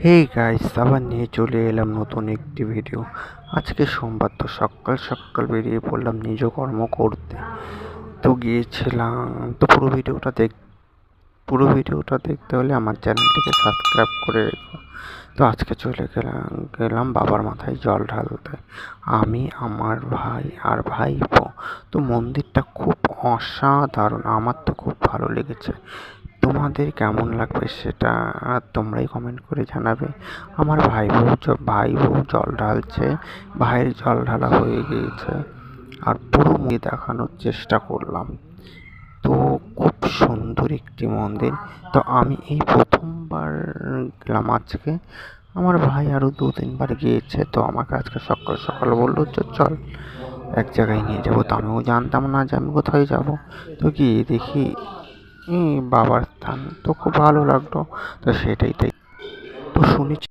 Hey guys আবার নিয়ে চলে এলাম নতুন একটি ভিডিও আজকে সোমবার তো সকাল সকাল বেরিয়ে পড়লাম নিজ কর্ম করতে। তো গিয়েছিলাম, তো পুরো ভিডিওটা দেখ পুরো ভিডিওটা দেখতে হলে আমার চ্যানেলটিকে সাবস্ক্রাইব করে রেখো। তো আজকে চলে গেলাম গেলাম বাবার মাথায় জল ঢালতে। আমি, আমার ভাই আর ভাইপো। তো মন্দিরটা খুব অসাধারণ, আমার তো খুব ভালো লেগেছে। তোমাদের কেমন লাগবে সেটা তোমরাই কমেন্ট করে জানাবে। আমার ভাই বউ ভাই বউ জল ঢালছে, ভাইয়ের জল ঢালা হয়ে গিয়েছে। আর পুরো মুখে দেখানোর চেষ্টা করলাম। তো খুব সুন্দর একটি মন্দির। তো আমি এই প্রথমবার গেলাম আজকে। আমার ভাই আরও দু তিনবার গিয়েছে। তো আমাকে আজকে সকাল সকাল বলল চল, এক জায়গায় নিয়ে যাব। তো আমিও জানতাম না যে আমি কোথায় যাব। তো গিয়ে দেখি বাবার স্থান। তো খুব ভালো লাগল। তো সেটাই তাই। তো শুনেছি